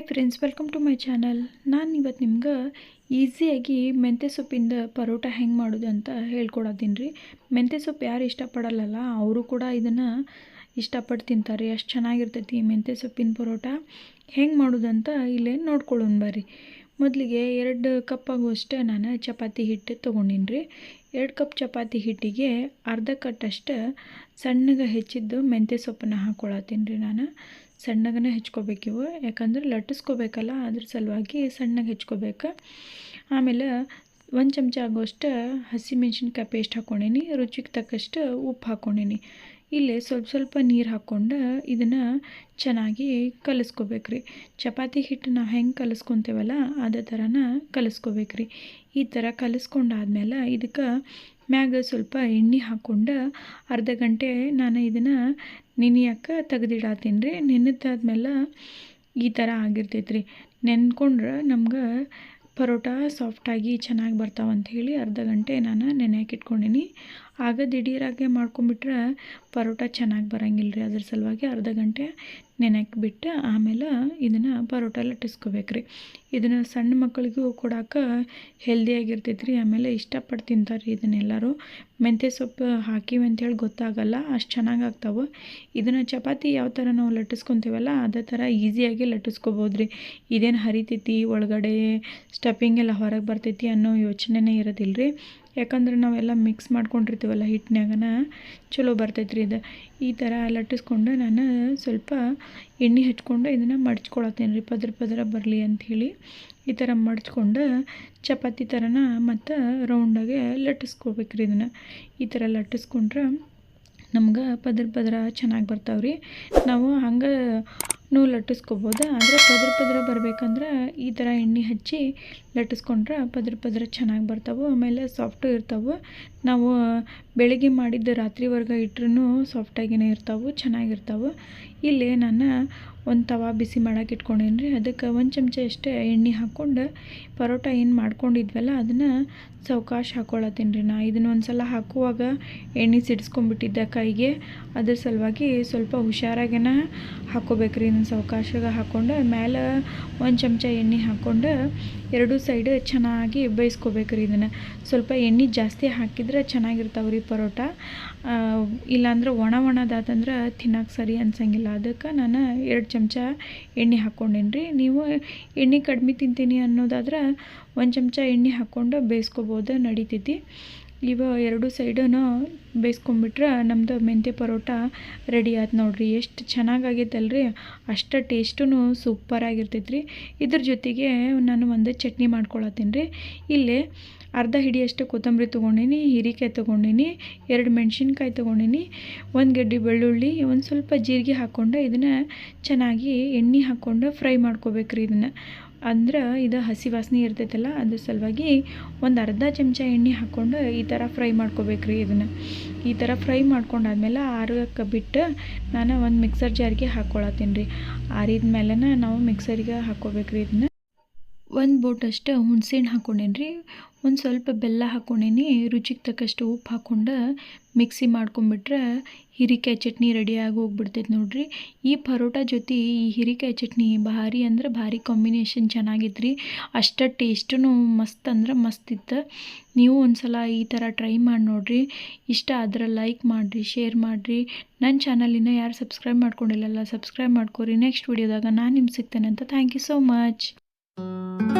Hi friends welcome to my channel ನಾನು ಇವತ್ತು ನಿಮ್ಗೆ ಈಸಿಯಾಗಿ ಮೆಂತ್ಯ ಸೊಪ್ಪಿಂದ ಪರೋಟ ಹೆಂಗೆ ಮಾಡೋದು ಅಂತ ಹೇಳ್ಕೊಡತ್ತೀನಿ ರೀ. ಮೆಂತ್ಯ ಸೊಪ್ಪು ಯಾರು ಇಷ್ಟಪಡಲ್ಲಲ್ಲ, ಅವರು ಕೂಡ ಇದನ್ನು ಇಷ್ಟಪಟ್ಟು ತಿಂತಾರೆ. ಅಷ್ಟು ಚೆನ್ನಾಗಿರ್ತೈತಿ ಮೆಂತ್ಯ ಸೊಪ್ಪಿನ ಪರೋಟ. ಹೆಂಗೆ ಮಾಡೋದಂತ ಇಲ್ಲೇ ನೋಡ್ಕೊಳ್ಳೋಣ ಬರ್ರಿ. ಮೊದಲಿಗೆ ಎರಡು ಕಪ್ ಆಗುವಷ್ಟು ನಾನು ಚಪಾತಿ ಹಿಟ್ಟು ತೊಗೊಂಡಿನಿ ರೀ. ಎರಡು ಕಪ್ ಚಪಾತಿ ಹಿಟ್ಟಿಗೆ ಅರ್ಧ ಕಟ್ಟಷ್ಟು ಸಣ್ಣಗೆ ಹೆಚ್ಚಿದ್ದು ಮೆಂತ್ಯ ಸೊಪ್ಪನ್ನ ಹಾಕ್ಕೊಳತ್ತೀನಿ ರೀ ನಾನು. ಸಣ್ಣಗನೇ ಹೆಚ್ಕೋಬೇಕಿವು ಯಾಕಂದ್ರೆ ಲಟ್ಟಿಸ್ಕೋಬೇಕಲ್ಲ, ಅದ್ರ ಸಲುವಾಗಿ ಸಣ್ಣಗೆ ಹೆಚ್ಕೋಬೇಕು. ಆಮೇಲೆ ಒಂದು ಚಮಚ ಆಗೋಷ್ಟು ಹಸಿಮೆಣ್ಸಿನ್ಕಾಯಿ ಪೇಸ್ಟ್ ಹಾಕ್ಕೊಂಡೀನಿ ರುಚಿಗೆ ತಕ್ಕಷ್ಟು ಉಪ್ಪು ಹಾಕ್ಕೊಂಡೀನಿ ಇಲ್ಲಿ ಸ್ವಲ್ಪ ಸ್ವಲ್ಪ ನೀರು ಹಾಕ್ಕೊಂಡು ಇದನ್ನು ಚೆನ್ನಾಗಿ ಕಲಿಸ್ಕೋಬೇಕ್ರಿ. ಚಪಾತಿ ಹಿಟ್ಟು ನಾವು ಹೆಂಗೆ ಕಲಿಸ್ಕೊತೇವಲ್ಲ ಅದೇ ಥರನ ಕಲಿಸ್ಕೋಬೇಕ್ರಿ. ಈ ಥರ ಕಲಿಸ್ಕೊಂಡಾದ್ಮೇಲೆ ಇದಕ್ಕೆ ಮ್ಯಾಗ ಸ್ವಲ್ಪ ಎಣ್ಣೆ ಹಾಕ್ಕೊಂಡು ಅರ್ಧ ಗಂಟೆ ನಾನು ಇದನ್ನು ನೆನೆಯಕ್ಕೆ ತೆಗೆದಿಡಾತೀನಿ ರೀ ನೆನೆದಾದ್ಮೇಲೆ ಈ ಥರ ಆಗಿರ್ತೈತೆ ರೀ ನೆನ್ಕೊಂಡ್ರೆ ನಮ್ಗೆ ಪರೋಟ ಸಾಫ್ಟಾಗಿ ಚೆನ್ನಾಗಿ ಬರ್ತಾವಂತ ಹೇಳಿ ಅರ್ಧ ಗಂಟೆ ನಾನು ನೆನೆಯಕ್ಕೆ ಇಟ್ಕೊಂಡೀನಿ. ಆಗ ದಿಢೀರಾಗೆ ಮಾಡ್ಕೊಂಬಿಟ್ರೆ ಪರೋಟ ಚೆನ್ನಾಗಿ ಬರಂಗಿಲ್ಲ ರೀ ಅದ್ರ ಸಲುವಾಗಿ ಅರ್ಧ ಗಂಟೆ ನೆನೆಯಕ್ಕೆ ಬಿಟ್ಟು ಆಮೇಲೆ ಇದನ್ನು ಪರೋಟ ಲಟ್ಟಿಸ್ಕೋಬೇಕು ರೀ ಇದನ್ನು ಸಣ್ಣ ಮಕ್ಕಳಿಗೂ ಕೊಡೋಕೆ ಹೆಲ್ದಿಯಾಗಿರ್ತೈತೆ ರೀ ಆಮೇಲೆ ಇಷ್ಟಪಟ್ಟು ತಿಂತಾರೆ ರೀ ಇದನ್ನೆಲ್ಲರೂ. ಮೆಂತ್ಯ ಸೊಪ್ಪು ಹಾಕಿವಿ ಅಂತೇಳಿ ಗೊತ್ತಾಗಲ್ಲ, ಅಷ್ಟು ಚೆನ್ನಾಗಿ ಆಗ್ತಾವೆ. ಇದನ್ನು ಚಪಾತಿ ಯಾವ ಥರ ನಾವು ಲಟ್ಟಿಸ್ಕೊತೀವಲ್ಲ, ಅದೇ ಥರ ಈಸಿಯಾಗಿ ಲಟ್ಟಿಸ್ಕೋಬೋದು ರೀ ಇದೇನು ಹರಿತೈತಿ, ಒಳಗಡೆ ಸ್ಟಫಿಂಗ್ ಎಲ್ಲ ಹೊರಗೆ ಬರ್ತೈತಿ ಅನ್ನೋ ಯೋಚನೆನೇ ಇರೋದಿಲ್ಲ ರೀ ಯಾಕಂದ್ರೆ ನಾವೆಲ್ಲ ಮಿಕ್ಸ್ ಮಾಡ್ಕೊಂಡಿರ್ತೀವಲ್ಲ ಹಿಟ್ಟಿನಾಗನ ಚಲೋ ಬರ್ತೈತೆ ಇದು. ಈ ಥರ ಲಟ್ಟಿಸ್ಕೊಂಡು ನಾನು ಸ್ವಲ್ಪ ಎಣ್ಣೆ ಹಚ್ಕೊಂಡು ಇದನ್ನು ಮಡ್ಚ್ಕೊಳತ್ತೇನೆ ರೀ ಪದ್ರ ಪದ್ರ ಬರಲಿ ಅಂಥೇಳಿ ಈ ಥರ ಮಡ್ಚ್ಕೊಂಡು ಚಪಾತಿ ಥರನ ಮತ್ತು ರೌಂಡಾಗೆ ಲಟ್ಟಿಸ್ಕೊಬೇಕು ರೀ ಇದನ್ನು. ಈ ಥರ ಲಟ್ಟಿಸ್ಕೊಂಡ್ರೆ ನಮ್ಗೆ ಪದ್ರ ಪದ್ರ ಚೆನ್ನಾಗಿ ಬರ್ತಾವ್ರಿ. ನಾವು ಹಂಗೆ ನೂ ಲಟ್ಟಿಸ್ಕೋಬೋದು ಆದರೆ ಪದ್ರ ಪದ್ರ ಬರಬೇಕಂದ್ರೆ ಈ ಥರ ಎಣ್ಣೆ ಹಚ್ಚಿ ಲಟ್ಟಿಸ್ಕೊಂಡ್ರೆ ಪದ್ರ ಪದ್ರ ಚೆನ್ನಾಗಿ ಬರ್ತಾವೆ. ಆಮೇಲೆ ಸಾಫ್ಟು ಇರ್ತಾವೆ. ನಾವು ಬೆಳಿಗ್ಗೆ ಮಾಡಿದ್ದು ರಾತ್ರಿವರೆಗೆ ಇಟ್ರೂ ಸಾಫ್ಟಾಗಿಯೇ ಇರ್ತಾವೆ, ಚೆನ್ನಾಗಿರ್ತಾವೆ. ಇಲ್ಲಿ ನಾನು ಒಂದು ತವ ಬಿಸಿ ಮಾಡಕ್ಕೆ ಇಟ್ಕೊಂಡೇನಿ ರೀ ಅದಕ್ಕೆ ಒಂದು ಚಮಚ ಅಷ್ಟೇ ಎಣ್ಣೆ ಹಾಕ್ಕೊಂಡು ಪರೋಟ ಏನು ಮಾಡ್ಕೊಂಡಿದ್ವಲ್ಲ ಅದನ್ನು ಸಾವ್ಕಾಶ ಹಾಕ್ಕೊಳತ್ತೀನಿ ರೀ ನಾ. ಇದನ್ನು ಒಂದು ಸಲ ಹಾಕುವಾಗ ಎಣ್ಣೆ ಸಿಡಿಸ್ಕೊಂಬಿಟ್ಟಿದ್ದೆ ಕೈಗೆ, ಅದ್ರ ಸಲುವಾಗಿ ಸ್ವಲ್ಪ ಹುಷಾರಾಗೇನ ಹಾಕ್ಕೋಬೇಕ್ರಿ ಇದನ್ನು ಸಾವ್ಕಾಶಾಗ ಹಾಕ್ಕೊಂಡು ಮೇಲೆ ಒಂದು ಚಮಚ ಎಣ್ಣೆ ಹಾಕ್ಕೊಂಡು ಎರಡೂ ಸೈಡ್ ಚೆನ್ನಾಗಿ ಬೇಯಿಸ್ಕೋಬೇಕು ರೀ ಇದನ್ನು. ಸ್ವಲ್ಪ ಎಣ್ಣೆ ಜಾಸ್ತಿ ಹಾಕಿದ್ರೆ ಚೆನ್ನಾಗಿರ್ತಾವೆ ರೀ ಪರೋಟ ಇಲ್ಲಾಂದ್ರೆ ಒಣ ಒಣದಾತಂದ್ರೆ ತಿನ್ನಕ್ಕೆ ಸರಿ ಅನ್ಸಂಗಿಲ್ಲ. ಅದಕ್ಕೆ ನಾನು ಎರಡು ಚಮಚ ಎಣ್ಣೆ ಹಾಕ್ಕೊಂಡೇನಿ ರೀ ನೀವು ಎಣ್ಣೆ ಕಡಿಮೆ ತಿಂತೀನಿ ಅನ್ನೋದಾದ್ರೆ ಒಂದು ಚಮಚ ಎಣ್ಣೆ ಹಾಕ್ಕೊಂಡು ಬೇಯಿಸ್ಕೊಬೋದು, ನಡಿತೈತಿ. ಇವ ಎರಡು ಸೈಡನ್ನು ಬೇಯಿಸ್ಕೊಂಬಿಟ್ರೆ ನಮ್ಮದು ಮೆಂತ್ಯ ಪರೋಟ ರೆಡಿ ಆಯ್ತು ನೋಡಿರಿ. ಎಷ್ಟು ಚೆನ್ನಾಗಾಗೈತಲ್ರಿ ಅಷ್ಟು ಟೇಸ್ಟೂ ಸೂಪರಾಗಿರ್ತೈತೆ ರೀ ಇದ್ರ ಜೊತೆಗೆ ನಾನು ಒಂದು ಚಟ್ನಿ ಮಾಡ್ಕೊಳತ್ತೀನಿ ರೀ ಇಲ್ಲಿ ಅರ್ಧ ಹಿಡಿಯಷ್ಟು ಕೊತ್ತಂಬರಿ ತೊಗೊಂಡಿನಿ, ಹೀರಿಕಾಯಿ ತೊಗೊಂಡಿನಿ, ಎರಡು ಮೆಣಸಿನ್ಕಾಯಿ ತೊಗೊಂಡಿನಿ, ಒಂದು ಗಡ್ಡೆ ಬೆಳ್ಳುಳ್ಳಿ, ಒಂದು ಸ್ವಲ್ಪ ಜೀರಿಗೆ ಹಾಕ್ಕೊಂಡು ಇದನ್ನು ಚೆನ್ನಾಗಿ ಎಣ್ಣೆ ಹಾಕ್ಕೊಂಡು ಫ್ರೈ ಮಾಡ್ಕೋಬೇಕ್ರಿ ಇದನ್ನು. ಅಂದ್ರೆ ಇದು ಹಸಿ ವಾಸನೆ ಇರ್ತೈತಲ್ಲ, ಅದ್ರ ಸಲುವಾಗಿ ಒಂದು ಅರ್ಧ ಚಮಚ ಎಣ್ಣೆ ಹಾಕ್ಕೊಂಡು ಈ ಥರ ಫ್ರೈ ಮಾಡ್ಕೋಬೇಕ್ರಿ ಇದನ್ನು. ಈ ಥರ ಫ್ರೈ ಮಾಡ್ಕೊಂಡಾದ್ಮೇಲೆ ಆರಕ್ಕೆ ಬಿಟ್ಟು ನಾನು ಒಂದು ಮಿಕ್ಸರ್ ಜಾರಿಗೆ ಹಾಕ್ಕೊಳತ್ತೀನಿ ರೀ. ಆರಿದ ಮೇಲೆ ನಾವು ಮಿಕ್ಸರಿಗೆ ಹಾಕ್ಕೋಬೇಕ್ರಿ ಇದನ್ನ. ಒಂದು ಬೋಟಷ್ಟು ಹುಣ್ಸೆಹಣ್ಣು ಹಾಕ್ಕೊಂಡೇನಿ ರೀ? ಒಂದು ಸ್ವಲ್ಪ ಬೆಲ್ಲ ಹಾಕ್ಕೊಂಡೇನಿ ರುಚಿಗೆ ತಕ್ಕಷ್ಟು ಉಪ್ಪು ಹಾಕ್ಕೊಂಡು ಮಿಕ್ಸಿ ಮಾಡ್ಕೊಂಬಿಟ್ರೆ ಹಿರಿಕಾಯಿ ಚಟ್ನಿ ರೆಡಿಯಾಗಿ ಹೋಗ್ಬಿಡ್ತೈತೆ ನೋಡಿರಿ. ಈ ಪರೋಟ ಜೊತೆ ಈ ಹೀರಿಕಾಯಿ ಚಟ್ನಿ ಭಾರಿ ಅಂದ್ರೆ ಭಾರಿ ಕಾಂಬಿನೇಷನ್ ಚೆನ್ನಾಗಿತ್ತು ರೀ. ಅಷ್ಟು ಟೇಸ್ಟೂ ಮಸ್ತ್ ಅಂದ್ರೆ ಮಸ್ತ್ ಇತ್ತು. ನೀವು ಒಂದು ಸಲ ಈ ಥರ ಟ್ರೈ ಮಾಡಿ ನೋಡಿರಿ. ಇಷ್ಟ ಆದ್ರೆ ಲೈಕ್ ಮಾಡಿರಿ, ಶೇರ್ ಮಾಡಿರಿ. ನನ್ನ ಚಾನಲಿನ ಯಾರು ಸಬ್ಸ್ಕ್ರೈಬ್ ಮಾಡ್ಕೊಂಡಿಲ್ಲಲ್ಲ ಸಬ್ಸ್ಕ್ರೈಬ್ ಮಾಡ್ಕೊರಿ. ನೆಕ್ಸ್ಟ್ ವೀಡಿಯೋದಾಗ ನಾನು ನಿಮ್ಗೆ ಸಿಗ್ತೇನೆ ಅಂತ thank you so much Thank you.